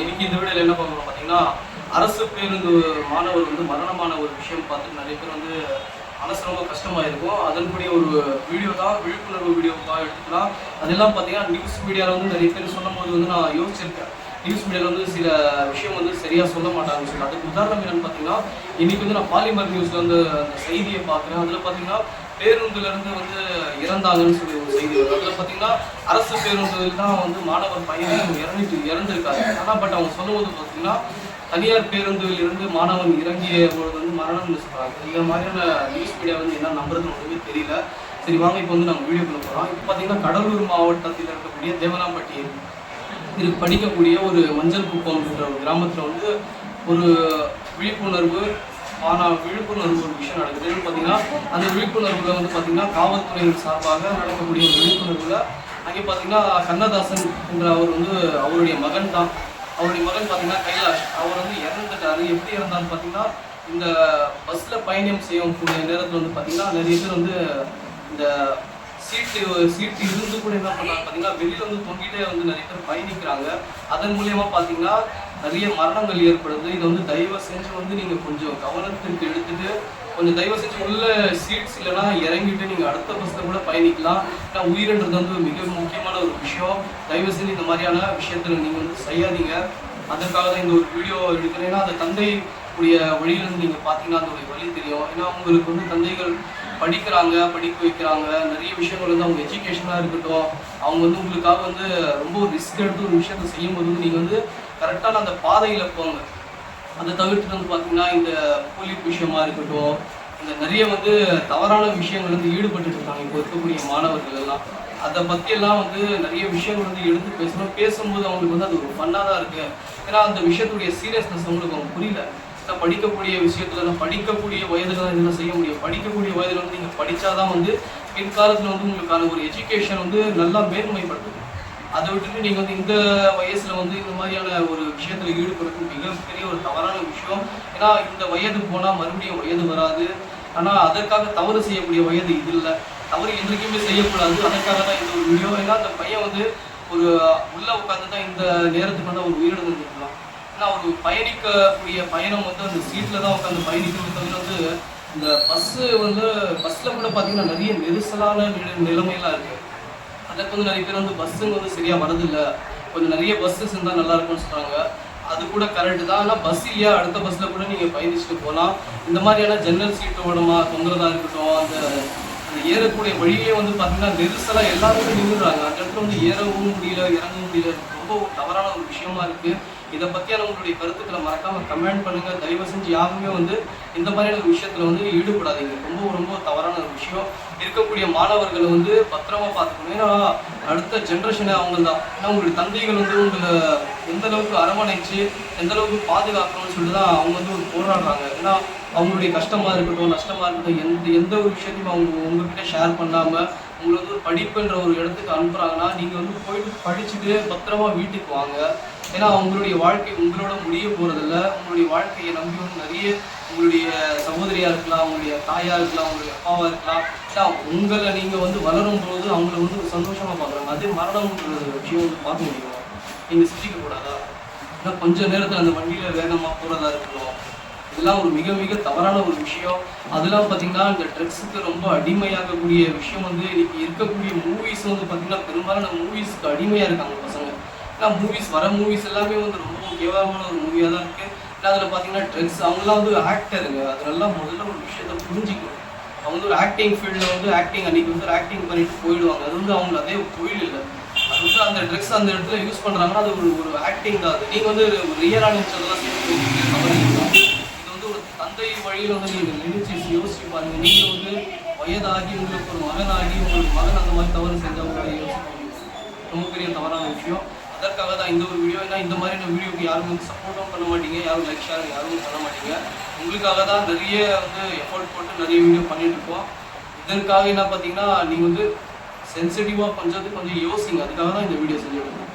இன்னைக்கு இந்த வீடியோல என்ன பார்க்கணும் பார்த்தீங்கன்னா அரசு பேருந்து மாணவர் வந்து மரணமான ஒரு விஷயம் பார்த்துட்டு நிறைய பேர் வந்து மனசு ரொம்ப கஷ்டமா இருக்கும் அதன்படி ஒரு வீடியோ தான் விழிப்புணர்வு வீடியோ தான் எடுத்துக்கலாம். அதெல்லாம் பார்த்தீங்கன்னா நியூஸ் மீடியாவில் வந்து நிறைய பேர் சொல்லும்போது வந்து நான் யோசிச்சிருக்கேன். நியூஸ் மீடியாவில் வந்து சில விஷயம் வந்து சரியாக சொல்ல மாட்டாங்க சொல்லி அதுக்கு உதாரணம் என்னென்னு பார்த்தீங்கன்னா இன்னைக்கு வந்து நான் பாலிமர் நியூஸ்ல வந்து அந்த செய்தியை பார்க்குறேன். அதில் பார்த்தீங்கன்னா பேருந்துலேருந்து வந்து இறந்தாங்கன்னு சொல்லி ஒரு செய்தி வருது. அதில் பார்த்தீங்கன்னா அரசு பேருந்துகள் தான் வந்து மாணவர் பையன் இறந்துட்டு இறந்துருக்காரு ஆனால் பட் அவங்க சொல்லும்போது பார்த்தீங்கன்னா தனியார் பேருந்துகள் இருந்து மாணவன் இறங்கிய பொழுது வந்து மரணம்னு சொல்கிறாங்க இந்த மாதிரியான நியூஸ் மீடியா வந்து என்ன நம்புறதுன்னு ஒன்றுமே தெரியல. சரி வாங்க இப்போ வந்து நாங்கள் வீடியோக்குள்ள போகிறோம் இப்போ பார்த்தீங்கன்னா கடலூர் மாவட்டத்தில் இருக்கக்கூடிய தேவனாம்பட்டி இது படிக்கக்கூடிய ஒரு மஞ்சள் குப்பம்ன்ற ஒரு கிராமத்தில் வந்து ஒரு விழிப்புணர்வு ஆனால் விழிப்புணர்வு ஒரு விஷயம் நடக்குது. பார்த்தீங்கன்னா அந்த விழிப்புணர்வில் வந்து பார்த்தீங்கன்னா காவல்துறையின் சார்பாக நடக்கக்கூடிய ஒரு விழிப்புணர்வில் அங்கே பார்த்தீங்கன்னா கண்ணதாசன் என்ற அவர் வந்து அவருடைய மகன் தான். அவருடைய மகன் பார்த்தீங்கன்னா கைலாஷ். அவர் வந்து இறந்துட்டாரு. எப்படி இறந்தாருன்னு பார்த்தீங்கன்னா இந்த பஸ்ஸில் பயணம் செய்யக்கூடிய நேரத்தில் வந்து பார்த்தீங்கன்னா நிறைய பேர் வந்து இந்த சீட்டு சீட்டு இருந்து கூட என்ன பண்ணாங்க? பார்த்தீங்கன்னா வெளியில வந்து தொங்கிட்டே வந்து நிறைய பேர் பயணிக்கிறாங்க. அதன் மூலியமா பார்த்தீங்கன்னா நிறைய மரணங்கள் ஏற்படுது. இதை வந்து தயவு செஞ்சு வந்து நீங்க கொஞ்சம் கவனத்திற்கு எடுத்துட்டு கொஞ்சம் தயவு செஞ்சு உள்ள சீட்ஸ் இல்லைன்னா இறங்கிட்டு நீங்க அடுத்த பஸ்ஸில் கூட பயணிக்கலாம். ஏன்னா உயிரின்றது வந்து மிக முக்கியமான ஒரு விஷயம். தயவு செஞ்சு இந்த மாதிரியான விஷயத்துல நீங்க வந்து செய்யாதீங்க. அதற்காக தான் இந்த ஒரு வீடியோ எடுக்கிறேன். ஏன்னா அந்த தந்தை உடைய வழியிலிருந்து நீங்க பார்த்தீங்கன்னா அதோடைய வழி தெரியும். ஏன்னா உங்களுக்கு வந்து தந்தைகள் படிக்கிறாங்க படிக்க வைக்கிறாங்க. நிறைய விஷயங்கள் வந்து அவங்க எஜுகேஷனாக இருக்கட்டும் அவங்க வந்து உங்களுக்காக வந்து ரொம்ப ரிஸ்க் எடுத்து ஒரு விஷயத்த செய்யும்போது வந்து நீங்கள் வந்து கரெக்டான அந்த பாதையில் போங்க. அதை தவிர்த்து வந்து பார்த்தீங்கன்னா இந்த போலீஸ் விஷயமா இருக்கட்டும் இந்த நிறைய வந்து தவறான விஷயங்கள் வந்து ஈடுபட்டு இருக்காங்க. இப்போ இருக்கக்கூடிய மாணவர்கள் எல்லாம். அதை பற்றியெல்லாம் வந்து நிறைய விஷயங்கள் வந்து எடுத்து பேசணும். பேசும்போது அவங்களுக்கு வந்து அது ஒரு ஃபன்னாக தான் இருக்குது ஏன்னா அந்த விஷயத்துடைய சீரியஸ்னஸ் அவங்களுக்கு அவங்க புரியல. நான் படிக்கக்கூடிய விஷயத்துல நான் படிக்கக்கூடிய வயதுல தான் இதெல்லாம் செய்ய முடியும்? படிக்கக்கூடிய வயதுல வந்து நீங்கள் படிச்சாதான் வந்து பிற்காலத்தில் வந்து உங்களுக்கான ஒரு எஜுகேஷன் வந்து நல்லா மேன்மைப்படுத்தும். அதை விட்டுட்டு நீங்கள் வந்து இந்த வயசுல வந்து இந்த மாதிரியான ஒரு விஷயத்துல ஈடுபடுறது மிகப்பெரிய ஒரு தவறான விஷயம். ஏன்னா இந்த வயது போனால் மறுபடியும் வயது வராது. ஆனால் அதற்காக தவறு செய்யக்கூடிய வயது இது இல்லை. தவறு என்றைக்குமே செய்யக்கூடாது. அதற்காக தான் இந்த ஒரு வீடியோ. ஏன்னா அந்த பையன் வந்து ஒரு உள்ள உட்காந்து தான் இந்த நேரத்துக்கு வந்து அவர் உயிரிழந்திருக்கலாம். ஏன்னா ஒரு பயணிக்கக்கூடிய பயணம் வந்து அந்த சீட்டில் தான் உட்காந்து பயணிக்கிறது தவிர வந்து இந்த பஸ்ஸு வந்து பஸ்ஸில் கூட பார்த்தீங்கன்னா நிறைய நெரிசலான நில- நிலைமையெல்லாம் இருக்குது அதுக்கு வந்து நிறைய பேர் வந்து பஸ்ஸுங்க வந்து சரியாக வரதில்லை கொஞ்சம் நிறைய பஸ்ஸஸ் இருந்தால் நல்லா இருக்கும்னு சொல்கிறாங்க அது கூட கரெக்டு தான். ஆனால் பஸ் இல்லையா? அடுத்த பஸ்ஸில் கூட நீங்கள் பயணிச்சுட்டு போகலாம். இந்த மாதிரியான ஜன்னல் சீட்டோடமா தொந்தரதாக இருக்கட்டும் அந்த அந்த ஏறக்கூடிய வழியே வந்து பார்த்தீங்கன்னா நெரிசலாக எல்லாருமே நின்றுறாங்க அந்த இடத்துல வந்து ஏறவும் முடியல இறங்கவும் முடியல. ரொம்ப தவறான ஒரு விஷயமா இருக்கு. இதை பற்றியான உங்களுடைய கருத்துக்களை மறக்காம கமெண்ட் பண்ணுங்க. தயவு செஞ்சு யாருமே வந்து இந்த மாதிரியான ஒரு விஷயத்துல வந்து ஈடுபடாதீங்க. ரொம்ப ரொம்ப தவறான ஒரு விஷயம். இருக்கக்கூடிய மாணவர்களை வந்து பத்திரமா பார்த்துக்கணும். ஏன்னா அடுத்த ஜென்ரேஷனே அவங்க தான் ஏன்னா உங்களுடைய தந்தைகள் வந்து உங்களை எந்த அளவுக்கு அரவணைச்சு எந்த அளவுக்கு பாதுகாக்கணும்னு சொல்லி தான் அவங்க வந்து ஒரு போராடுறாங்க. ஏன்னா அவங்களுடைய கஷ்டமா இருக்கட்டும் நஷ்டமா இருக்கட்டும் எந்த எந்த ஒரு விஷயத்தையும் அவங்க உங்ககிட்ட ஷேர் பண்ணாம உங்களை வந்து ஒரு படிப்புன்ற ஒரு இடத்துக்கு அனுப்புகிறாங்கன்னா நீங்கள் வந்து போயிட்டு படிச்சுட்டு பத்திரமா வீட்டுக்கு வாங்க. ஏன்னா அவங்களுடைய வாழ்க்கை உங்களோட முடிய போகிறதில்ல உங்களுடைய வாழ்க்கையை நம்பி வந்து நிறைய உங்களுடைய சகோதரியாக இருக்கலாம் உங்களுடைய தாயாக இருக்கலாம் உங்களுடைய அப்பாவாக இருக்கலாம். ஏன்னா உங்களை நீங்கள் வந்து வளரும் போது அவங்கள வந்து ஒரு பார்க்குறாங்க அதே மரணம்ன்ற விஷயம் வந்து பார்க்க முடியும். நீங்கள் சிரிக்கக்கூடாதா ஏன்னா கொஞ்ச நேரத்தில் அந்த வண்டியில் வேகமாக போகிறதா இருக்கணும் இதெல்லாம் ஒரு மிக மிக தவறான ஒரு விஷயம். அதெல்லாம் பார்த்தீங்கன்னா இந்த ட்ரக்ஸுக்கு ரொம்ப அடிமையாகக்கூடிய விஷயம் வந்து இன்னைக்கு இருக்கக்கூடிய மூவிஸ் வந்து பார்த்தீங்கன்னா பெரும்பாலான மூவிஸ்க்கு அடிமையாக இருக்காங்க பசங்க. ஏன்னா மூவிஸ் வர மூவிஸ் எல்லாமே வந்து ரொம்ப கேவலமான ஒரு மூவியாக தான் இருக்குது ஏன்னா அதில் பார்த்தீங்கன்னா ட்ரக்ஸ் அவங்களாம் வந்து ஆக்டருங்க அதெல்லாம் முதல்ல ஒரு விஷயத்த புரிஞ்சிக்கணும். அவங்க வந்து ஒரு ஆக்டிங் ஃபீல்டில் வந்து ஆக்டிங் அன்னைக்கு வந்து ஆக்டிங் பண்ணிட்டு போயிடுவாங்க. அது வந்து அவங்கள அதே கோயில் தொழில் இல்லை. அது வந்து அந்த ட்ரெஸ் அந்த இடத்துல யூஸ் பண்ணுறாங்கன்னா அது ஒரு ஒரு ஆக்டிங் தான். அது நீங்கள் வந்து ரியலாக நினச்சதெல்லாம் செய்ய தந்தையின் வழியில் வந்து நீங்கள் நினைச்சு யோசிச்சு பாருங்க நீங்கள் வந்து வயதாகி உங்களுக்கு ஒரு மகனாகி உங்களுக்கு மகன் அந்த மாதிரி தவறு செஞ்சவங்களை ரொம்ப பெரிய தவறான விஷயம். அதற்காக தான் இந்த ஒரு வீடியோ ஏன்னா இந்த மாதிரியான வீடியோக்கு யாரும் வந்து சப்போர்ட்டும் பண்ண மாட்டீங்க. யாரும் லைக் ஷேர் யாரும் பண்ண மாட்டீங்க. உங்களுக்காக தான் நிறைய வந்து எஃபோர்ட் போட்டு நிறைய வீடியோ பண்ணிட்டு இருக்கோம். இதற்காக என்ன பார்த்தீங்கன்னா நீங்கள் வந்து சென்சிட்டிவாக பண்ணுறது கொஞ்சம் யோசிங்க. அதுக்காக தான் இந்த வீடியோ செஞ்சுருக்கோம்